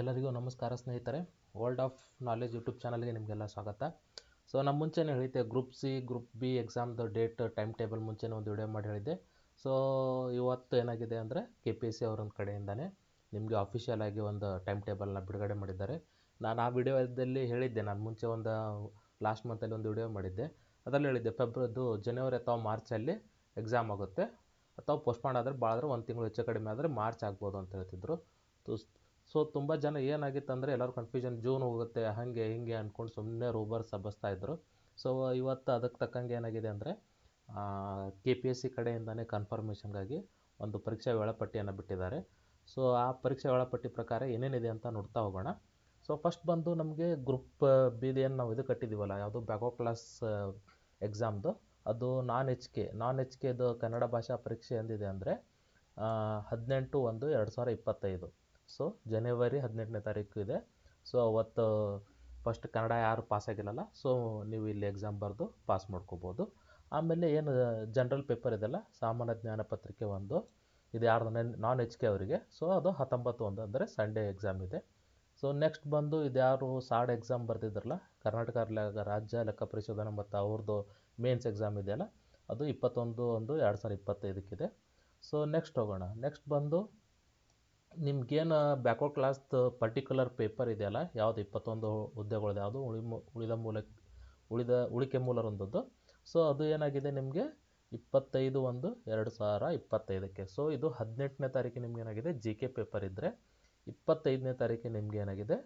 ಎಲ್ಲರಿಗೂ ನಮಸ್ಕಾರ ಸ್ನೇಹಿತರೆ. ವರ್ಲ್ಡ್ ಆಫ್ ನಾಲೆಜ್ ಯೂಟ್ಯೂಬ್ ಚಾನಲ್ಗೆ ನಿಮಗೆಲ್ಲ ಸ್ವಾಗತ. ಸೊ ನಮ್ಮ ಮುಂಚೆನೇ ಹೇಳಿದ್ದೆ ಗ್ರೂಪ್ ಸಿ ಗ್ರೂಪ್ ಬಿ ಎಕ್ಸಾಮ್ದು ಡೇಟ್ ಟೈಮ್ ಟೇಬಲ್ ಮುಂಚೆನೇ ಒಂದು ವಿಡಿಯೋ ಮಾಡಿ ಹೇಳಿದ್ದೆ. ಸೊ ಇವತ್ತು ಏನಾಗಿದೆ ಅಂದರೆ ಕೆ ಪಿ ಎಸ್ ಸಿ ಒಂದು ಕಡೆಯಿಂದನೇ ನಿಮಗೆ ಅಫಿಷಿಯಲ್ ಆಗಿ ಒಂದು ಟೈಮ್ ಟೇಬಲ್ನ ಬಿಡುಗಡೆ ಮಾಡಿದ್ದಾರೆ. ನಾನು ಆ ವಿಡಿಯೋದಲ್ಲಿ ಹೇಳಿದ್ದೆ, ನಾನು ಮುಂಚೆ ಒಂದು ಲಾಸ್ಟ್ ಮಂತಲ್ಲಿ ಒಂದು ವಿಡಿಯೋ ಮಾಡಿದ್ದೆ. ಅದರಲ್ಲಿ ಹೇಳಿದ್ದೆ ಫೆಬ್ರದು ಜನವರಿ ಅಥವಾ ಮಾರ್ಚಲ್ಲಿ ಎಕ್ಸಾಮ್ ಆಗುತ್ತೆ. ಅಥವಾ ಪೋಸ್ಟ್ಪಾಂಡ್ ಆದರೆ ಭಾಳ ಒಂದು ತಿಂಗಳು ಹೆಚ್ಚು ಕಡಿಮೆ ಆದರೆ ಮಾರ್ಚ್ ಆಗ್ಬೋದು ಅಂತ ಹೇಳ್ತಿದ್ರು. ಸೊ ತುಂಬ ಜನ ಏನಾಗಿತ್ತು ಅಂದರೆ ಎಲ್ಲರೂ ಕನ್ಫ್ಯೂಷನ್ ಜೂನ್ ಹೋಗುತ್ತೆ, ಹಾಗೆ ಹಿಂಗೆ ಅಂದ್ಕೊಂಡು ಸುಮ್ಮನೆ ರೂಬರ್ ಸಬಸ್ತಾ ಇದ್ದರು ಸೊ ಇವತ್ತು ಅದಕ್ಕೆ ತಕ್ಕಂಗೆ ಏನಾಗಿದೆ ಅಂದರೆ ಕೆ ಪಿ ಎಸ್ ಸಿ ಕಡೆಯಿಂದನೇ ಕನ್ಫರ್ಮೇಷನ್ಗಾಗಿ ಒಂದು ಪರೀಕ್ಷಾ ವೇಳಾಪಟ್ಟಿಯನ್ನು ಬಿಟ್ಟಿದ್ದಾರೆ. ಸೊ ಆ ಪರೀಕ್ಷಾ ವೇಳಾಪಟ್ಟಿ ಪ್ರಕಾರ ಏನೇನಿದೆ ಅಂತ ನೋಡ್ತಾ ಹೋಗೋಣ. ಸೊ ಫಸ್ಟ್ ಬಂದು ನಮಗೆ ಗ್ರೂಪ್ ಬಿದು ಏನು ನಾವು ಇದು ಕಟ್ಟಿದ್ದೀವಲ್ಲ ಯಾವುದು ಬ್ಯಾಕೋ ಕ್ಲಾಸ್ ಎಕ್ಸಾಮ್ದು ಅದು non H K non H ಕೆದು Kannada ಭಾಷಾ ಪರೀಕ್ಷೆ ಎಂದಿದೆ ಅಂದರೆ ಹದಿನೆಂಟು ಒಂದು ಎರಡು ಸಾವಿರ ಇಪ್ಪತ್ತೈದು. ಸೊ ಜನವರಿ ಹದಿನೆಂಟನೇ ತಾರೀಕು ಇದೆ. ಸೊ ಅವತ್ತು ಫಸ್ಟ್ ಕನ್ನಡ ಯಾರು ಪಾಸ್ ಸೊ ನೀವು ಇಲ್ಲಿ ಎಕ್ಸಾಮ್ ಬರೆದು ಪಾಸ್ ಮಾಡ್ಕೋಬೋದು. ಆಮೇಲೆ ಏನು ಜನ್ರಲ್ ಪೇಪರ್ ಇದೆಲ್ಲ ಸಾಮಾನ್ಯ ಜ್ಞಾನ ಪತ್ರಿಕೆ ಒಂದು. ಇದು ಯಾರ್ದು? ನಾನ್ ಎಚ್ ಕೆ ಅವರಿಗೆ. ಸೊ ಅದು ಹತ್ತೊಂಬತ್ತು ಒಂದು ಅಂದರೆ ಸಂಡೇ ಎಕ್ಸಾಮ್ ಇದೆ. ಸೊ ನೆಕ್ಸ್ಟ್ ಬಂದು ಇದು ಯಾರು ಸಾಡ್ ಎಕ್ಸಾಮ್ ಬರ್ತಿದ್ರಲ್ಲ ಕರ್ನಾಟಕ ರಾಜ್ಯ ಲೆಕ್ಕ ಪರಿಶೋಧನೆ ಮತ್ತು ಅವ್ರದ್ದು ಮೇನ್ಸ್ ಎಕ್ಸಾಮ್ ಇದೆಯಲ್ಲ? ಅದು ಇಪ್ಪತ್ತೊಂದು ಒಂದು ಎರಡು ಸಾವಿರದ ಇಪ್ಪತ್ತೈದಕ್ಕಿದೆ. ಸೊ ನೆಕ್ಸ್ಟ್ ಹೋಗೋಣ. ನೆಕ್ಸ್ಟ್ ಬಂದು ನಿಮ್ಗೇನು ಬ್ಯಾಕ್ವರ್ಡ್ ಕ್ಲಾಸ್ದು ಪರ್ಟಿಕ್ಯುಲರ್ ಪೇಪರ್ ಇದೆಯಲ್ಲ? ಯಾವುದು ಇಪ್ಪತ್ತೊಂದು ಹುದ್ದೆಗಳದ್ದು ಯಾವುದು ಉಳಿ ಉಳಿದ ಮೂಲ, ಉಳಿದ ಉಳಿಕೆ ಮೂಲರೊಂದದ್ದು. ಸೊ ಅದು ಏನಾಗಿದೆ ನಿಮಗೆ? ಇಪ್ಪತ್ತೈದು ಒಂದು ಎರಡು ಸಾವಿರ ಇಪ್ಪತ್ತೈದಕ್ಕೆ. ಸೊ ಇದು ಹದಿನೆಂಟನೇ ತಾರೀಕು ನಿಮ್ಗೆ ಏನಾಗಿದೆ? ಜಿ ಕೆ ಪೇಪರ್ ಇದ್ದರೆ ಇಪ್ಪತ್ತೈದನೇ ತಾರೀಕು ನಿಮ್ಗೆ ಏನಾಗಿದೆ?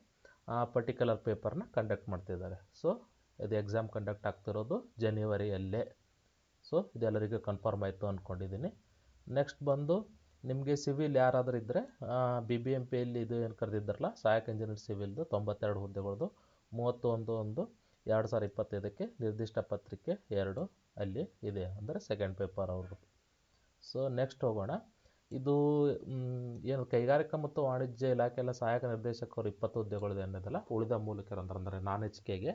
ಆ ಪರ್ಟಿಕ್ಯುಲರ್ ಪೇಪರ್ನ ಕಂಡಕ್ಟ್ ಮಾಡ್ತಿದ್ದಾರೆ. ಸೊ ಇದು ಎಕ್ಸಾಮ್ ಕಂಡಕ್ಟ್ ಆಗ್ತಿರೋದು ಜನವರಿಯಲ್ಲೇ ಸೊ ಇದೆಲ್ಲರಿಗೂ ಕನ್ಫರ್ಮ್ ಆಯಿತು ಅಂದ್ಕೊಂಡಿದ್ದೀನಿ ನೆಕ್ಸ್ಟ್ ಬಂದು ನಿಮಗೆ ಸಿವಿಲ್ ಯಾರಾದರೂ ಇದ್ದರೆ ಬಿ ಬಿ ಎಂ ಪಿಯಲ್ಲಿ ಇದು ಏನು ಕರೆದಿದ್ದಾರಲ್ಲ, ಸಹಾಯಕ ಇಂಜಿನಿಯರ್ ಸಿವಿಲ್ದು ತೊಂಬತ್ತೆರಡು ಹುದ್ದೆಗಳದ್ದು ಮೂವತ್ತೊಂದು ಒಂದು ಎರಡು ಸಾವಿರ ಇಪ್ಪತ್ತೈದಕ್ಕೆ ನಿರ್ದಿಷ್ಟ ಪತ್ರಿಕೆ ಎರಡು ಅಲ್ಲಿ ಇದೆ, ಅಂದರೆ ಸೆಕೆಂಡ್ ಪೇಪರ್ ಅವ್ರದ್ದು ಸೊ ನೆಕ್ಸ್ಟ್ ಹೋಗೋಣ. ಇದು ಏನು ಕೈಗಾರಿಕಾ ಮತ್ತು ವಾಣಿಜ್ಯ ಇಲಾಖೆಯಲ್ಲ ಸಹಾಯಕ ನಿರ್ದೇಶಕರು ಇಪ್ಪತ್ತು ಹುದ್ದೆಗಳಿದೆ ಅನ್ನೋದಲ್ಲ ಉಳಿದ ಮೂಲಕರು ಅಂದ್ರೆ ಅಂದರೆ ನಾನ್ ಎಚ್ ಕೆಗೆ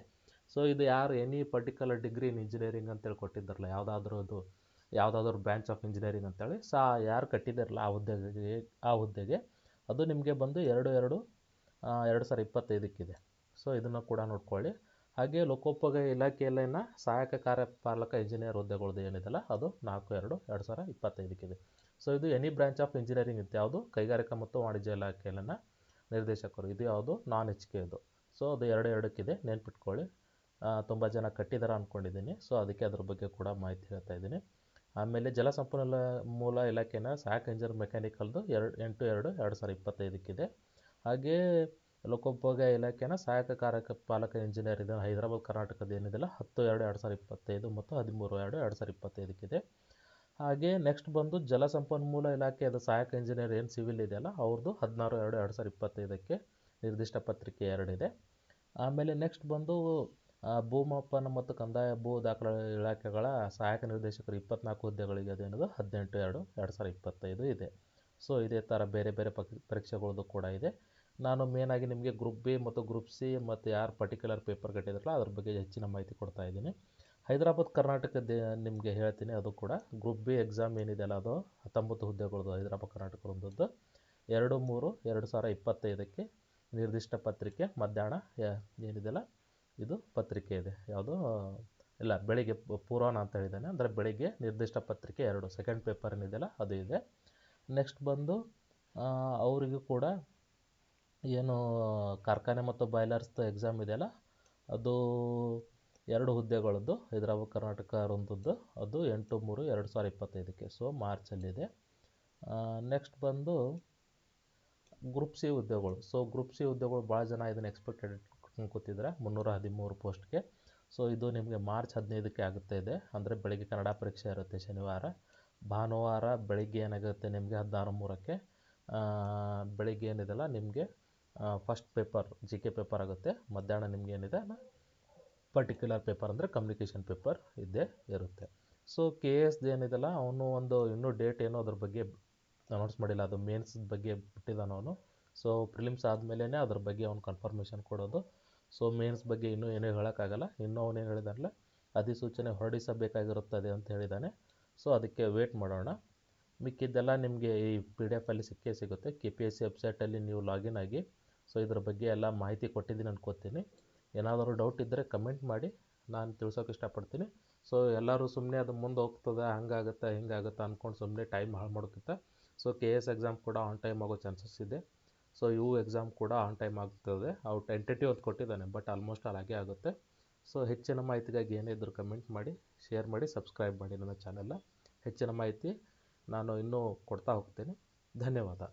ಸೊ ಇದು ಯಾರು any particular degree in engineering ಅಂತೇಳಿ ಕೊಟ್ಟಿದ್ದಾರಲ್ಲ ಯಾವುದಾದ್ರೂ ಅದು ಯಾವುದಾದ್ರೂ ಬ್ರ್ಯಾಂಚ್ ಆಫ್ ಇಂಜಿನಿಯರಿಂಗ್ ಅಂತೇಳಿ, ಸಾ ಯಾರು ಕಟ್ಟಿದ್ದಾರಲ್ಲ ಆ ಹುದ್ದೆಗೆ ಆ ಹುದ್ದೆಗೆ ಅದು ನಿಮಗೆ ಬಂದು ಎರಡು ಎರಡು ಎರಡು ಸಾವಿರ ಇಪ್ಪತ್ತೈದಕ್ಕಿದೆ. ಸೊ ಇದನ್ನು ಕೂಡ ನೋಡ್ಕೊಳ್ಳಿ. ಹಾಗೆ ಲೋಕೋಪಯೋಗಿ ಇಲಾಖೆಯಲ್ಲಿನ ಸಹಾಯಕ ಕಾರ್ಯಪಾಲಕ ಇಂಜಿನಿಯರ್ ಹುದ್ದೆಗಳದ್ದು ಏನಿದೆಲ್ಲ ಅದು ನಾಲ್ಕು, ಎರಡು ಎರಡು ಸಾವಿರ ಇಪ್ಪತ್ತೈದಕ್ಕಿದೆ. ಸೊ ಇದು ಎನಿ ಬ್ರ್ಯಾಂಚ್ ಆಫ್ ಇಂಜಿನಿಯರಿಂಗ್ ಇತ್ತು. ಯಾವುದು? ಕೈಗಾರಿಕಾ ಮತ್ತು ವಾಣಿಜ್ಯ ಇಲಾಖೆಯಲ್ಲಿನ ನಿರ್ದೇಶಕರು. ಇದು ಯಾವುದು? ನಾನ್ ಎಚ್ ಕೆ ಇದು ಸೊ ಅದು ಎರಡು, ಎರಡಕ್ಕಿದೆ. ನೆನ್ಪಿಟ್ಕೊಳ್ಳಿ. ತುಂಬ ಜನ ಕಟ್ಟಿದ್ದಾರೆ ಅಂದ್ಕೊಂಡಿದ್ದೀನಿ ಸೊ ಅದಕ್ಕೆ ಅದ್ರ ಬಗ್ಗೆ ಕೂಡ ಮಾಹಿತಿ ಹೇಳ್ತಾ ಇದ್ದೀನಿ. ಆಮೇಲೆ ಜಲಸಂಪನ್ಮೂಲ ಮೂಲ ಇಲಾಖೆನ ಸಹಾಯಕ ಇಂಜಿನಿಯರ್ ಮೆಕ್ಯಾನಿಕಲ್ದು ಎರಡು, ಎಂಟು, ಎರಡು ಎರಡು ಸಾವಿರ ಇಪ್ಪತ್ತೈದಕ್ಕಿದೆ. ಹಾಗೇ ಲೋಕೋಪಯೋಗ ಇಲಾಖೆನ ಸಹಾಯಕ ಕಾರ್ಯಪಾಲಕ ಇಂಜಿನಿಯರ್ ಇದೆ. ಹೈದರಾಬಾದ್, ಕರ್ನಾಟಕದ ಏನಿದೆಲ್ಲ? ಹತ್ತು, ಎರಡು ಎರಡು ಸಾವಿರ ಇಪ್ಪತ್ತೈದು ಮತ್ತು ಹದಿಮೂರು, ಎರಡು ಎರಡು ಸಾವಿರ ಇಪ್ಪತ್ತೈದಕ್ಕಿದೆ. ಹಾಗೆ ನೆಕ್ಸ್ಟ್ ಬಂದು ಜಲಸಂಪನ್ಮೂಲ ಇಲಾಖೆ, ಅದು ಸಹಾಯಕ ಇಂಜಿನಿಯರ್ ಏನು ಸಿವಿಲ್ ಇದೆಯಲ್ಲ ಅವ್ರದ್ದು ಹದಿನಾರು, ಎರಡು ಎರಡು ಸಾವಿರ ಇಪ್ಪತ್ತೈದಕ್ಕೆ ನಿರ್ದಿಷ್ಟ ಪತ್ರಿಕೆ ಎರಡಿದೆ. ಆಮೇಲೆ ನೆಕ್ಸ್ಟ್ ಬಂದು ಭೂಮಾಪನ ಮತ್ತು ಕಂದಾಯ ಭೂ ದಾಖಲೆ ಇಲಾಖೆಗಳ ಸಹಾಯಕ ನಿರ್ದೇಶಕರು ಇಪ್ಪತ್ನಾಲ್ಕು ಹುದ್ದೆಗಳಿಗೆ ಅದೇನದು ಹದಿನೆಂಟು, ಎರಡು ಎರಡು ಸಾವಿರ ಇಪ್ಪತ್ತೈದು ಇದೆ. ಸೊ ಇದೇ ಥರ ಬೇರೆ ಬೇರೆ ಪರೀಕ್ಷೆಗಳದ್ದು ಕೂಡ ಇದೆ. ನಾನು ಮೇನಾಗಿ ನಿಮಗೆ ಗ್ರೂಪ್ ಬಿ ಮತ್ತು ಗ್ರೂಪ್ ಸಿ ಮತ್ತು ಯಾರು ಪರ್ಟಿಕ್ಯುಲರ್ ಪೇಪರ್ ಕಟ್ಟಿದ್ರಲ್ಲ, ಅದ್ರ ಬಗ್ಗೆ ಹೆಚ್ಚಿನ ಮಾಹಿತಿ ಕೊಡ್ತಾ ಇದ್ದೀನಿ. ಹೈದರಾಬಾದ್ ಕರ್ನಾಟಕದ ನಿಮಗೆ ಹೇಳ್ತೀನಿ ಅದು ಕೂಡ. ಗ್ರೂಪ್ ಬಿ ಎಕ್ಸಾಮ್ ಏನಿದೆಯಲ್ಲ ಅದು ಹತ್ತೊಂಬತ್ತು ಹುದ್ದೆಗಳದ್ದು ಹೈದರಾಬಾದ್ ಕರ್ನಾಟಕ ಒಂದದ್ದು ಎರಡು, ಮೂರು, ಎರಡು ಸಾವಿರ ಇಪ್ಪತ್ತೈದಕ್ಕೆ ನಿರ್ದಿಷ್ಟ ಪತ್ರಿಕೆ ಮಧ್ಯಾಹ್ನ ಏನಿದೆಯಲ್ಲ ಇದು ಪತ್ರಿಕೆ ಇದೆ. ಯಾವುದು, ಇಲ್ಲ, ಬೆಳಿಗ್ಗೆ ಪೂರಾಣ ಅಂತ ಹೇಳಿದ್ದಾನೆ. ಅಂದರೆ ಬೆಳಿಗ್ಗೆ ನಿರ್ದಿಷ್ಟ ಪತ್ರಿಕೆ ಎರಡು ಸೆಕೆಂಡ್ ಪೇಪರ್ ಏನಿದೆಯಲ್ಲ ಅದು ಇದೆ. ನೆಕ್ಸ್ಟ್ ಬಂದು ಅವರಿಗೂ ಕೂಡ ಏನು, ಕಾರ್ಖಾನೆ ಮತ್ತು ಬಾಯ್ಲರ್ಸ್ದು ಎಕ್ಸಾಮ್ ಇದೆಯಲ್ಲ, ಅದು ಎರಡು ಹುದ್ದೆಗಳದ್ದು, ಹೈದರಾಬಾದ್, ಕರ್ನಾಟಕ ಒಂದದ್ದು ಅದು ಎಂಟು, ಮೂರು, ಎರಡು ಸಾವಿರ ಇಪ್ಪತ್ತೈದಕ್ಕೆ ಸೊ ಮಾರ್ಚಲ್ಲಿದೆ ನೆಕ್ಸ್ಟ್ ಬಂದು ಗ್ರೂಪ್ ಸಿ ಹುದ್ದೆಗಳು. ಸೊ ಗ್ರೂಪ್ ಸಿ ಹುದ್ದೆಗಳು ಭಾಳ ಜನ ಇದನ್ನು ಎಕ್ಸ್ಪೆಕ್ಟೆಡ್ ಕೂತಿದ್ದಾರೆ ಮುನ್ನೂರ ಹದಿಮೂರು ಪೋಸ್ಟ್ಗೆ. ಸೊ ಇದು ನಿಮಗೆ ಮಾರ್ಚ್ ಹದಿನೈದಕ್ಕೆ ಆಗುತ್ತೆ ಇದೆ. ಅಂದರೆ ಬೆಳಗ್ಗೆ ಕನ್ನಡ ಪರೀಕ್ಷೆ ಇರುತ್ತೆ ಶನಿವಾರ. ಭಾನುವಾರ ಬೆಳಿಗ್ಗೆ ಏನಾಗುತ್ತೆ ನಿಮಗೆ ಹದಿನಾರು ಮೂರಕ್ಕೆ. ಬೆಳಿಗ್ಗೆ ಏನಿದೆಲ್ಲ ನಿಮಗೆ first paper G K paper ಆಗುತ್ತೆ. ಮಧ್ಯಾಹ್ನ ನಿಮಗೆ ಏನಿದೆ? ಪರ್ಟಿಕ್ಯುಲರ್ ಪೇಪರ್ ಅಂದರೆ ಕಮ್ಯುನಿಕೇಷನ್ ಪೇಪರ್ ಇದ್ದೇ ಇರುತ್ತೆ. ಸೊ ಕೆ ಎಸ್ದು ಏನಿದೆಲ್ಲ, ಅವನು ಒಂದು ಇನ್ನೂ ಡೇಟ್ ಏನೋ ಅದ್ರ ಬಗ್ಗೆ ಅನೌನ್ಸ್ ಮಾಡಿಲ್ಲ. ಅದು ಮೇನ್ಸ್ ಬಗ್ಗೆ ಬಿಟ್ಟಿದ್ದಾನೆ ಅವನು. ಸೊ ಪ್ರಿಲಿಮ್ಸ್ ಆದಮೇಲೆ ಅದ್ರ ಬಗ್ಗೆ ಅವ್ನು ಕನ್ಫರ್ಮೇಷನ್ ಕೊಡೋದು. ಸೊ ಮೇನ್ಸ್ ಬಗ್ಗೆ ಇನ್ನೂ ಏನೂ ಹೇಳೋಕ್ಕಾಗಲ್ಲ. ಇನ್ನೂ ಅವನೇನು ಹೇಳಿದಾನಲ್ಲ, ಅಧಿಸೂಚನೆ ಹೊರಡಿಸಬೇಕಾಗಿರುತ್ತದೆ ಅಂತ ಹೇಳಿದ್ದಾನೆ ಸೊ ಅದಕ್ಕೆ ವೇಟ್ ಮಾಡೋಣ. ಮಿಕ್ಕಿದ್ದೆಲ್ಲ ನಿಮಗೆ ಈ ಪಿ ಡಿ ಎಫಲ್ಲಿ ಸಿಕ್ಕೇ ಸಿಗುತ್ತೆ. ಕೆ ಪಿ ಎಸ್ ಸಿ ವೆಬ್ಸೈಟಲ್ಲಿ ನೀವು ಲಾಗಿನ್ ಆಗಿ ಸೊ ಇದ್ರ ಬಗ್ಗೆ ಎಲ್ಲ ಮಾಹಿತಿ ಕೊಟ್ಟಿದ್ದೀನಿ ಅನ್ಕೋತೀನಿ. ಏನಾದರೂ ಡೌಟ್ ಇದ್ದರೆ ಕಮೆಂಟ್ ಮಾಡಿ. ನಾನು ತಿಳ್ಸೋಕೆ ಇಷ್ಟಪಡ್ತೀನಿ. ಸೊ ಎಲ್ಲರೂ ಸುಮ್ಮನೆ ಅದು ಮುಂದೆ ಹೋಗ್ತದೆ, ಹಂಗಾಗುತ್ತೆ, ಹಿಂಗಾಗುತ್ತೆ ಅಂದ್ಕೊಂಡು ಸುಮ್ಮನೆ ಟೈಮ್ ಹಾಳು ಮಾಡೋಕ್ಕಿಂತ. ಸೊ ಕೆ ಎಸ್ ಎಕ್ಸಾಮ್ ಕೂಡ ಆನ್ ಟೈಮ್ ಆಗೋ ಚಾನ್ಸಸ್ ಇದೆ. ಸೊ ಇವು ಎಕ್ಸಾಮ್ ಕೂಡ ಆನ್ ಟೈಮ್ ಆಗ್ತದೆ. ಅವು ಟೆಂಟೇಟಿವ್ ಅಂತ ಕೊಟ್ಟಿದ್ದಾನೆ ಬಟ್ ಆಲ್ಮೋಸ್ಟ್ ಆಲ್ ಹಾಗೆ ಆಗುತ್ತೆ. ಸೊ ಹೆಚ್ಚಿನ ಮಾಹಿತಿಗಾಗಿ ಏನೇ ಇದ್ದರೂ ಕಮೆಂಟ್ ಮಾಡಿ ಶೇರ್ ಮಾಡಿ ಸಬ್ಸ್ಕ್ರೈಬ್ ಮಾಡಿ ನನ್ನ ಚಾನೆಲ್ನ ಹೆಚ್ಚಿನ ಮಾಹಿತಿ ನಾನು ಇನ್ನೂ ಕೊಡ್ತಾ ಹೋಗ್ತೇನೆ. ಧನ್ಯವಾದ.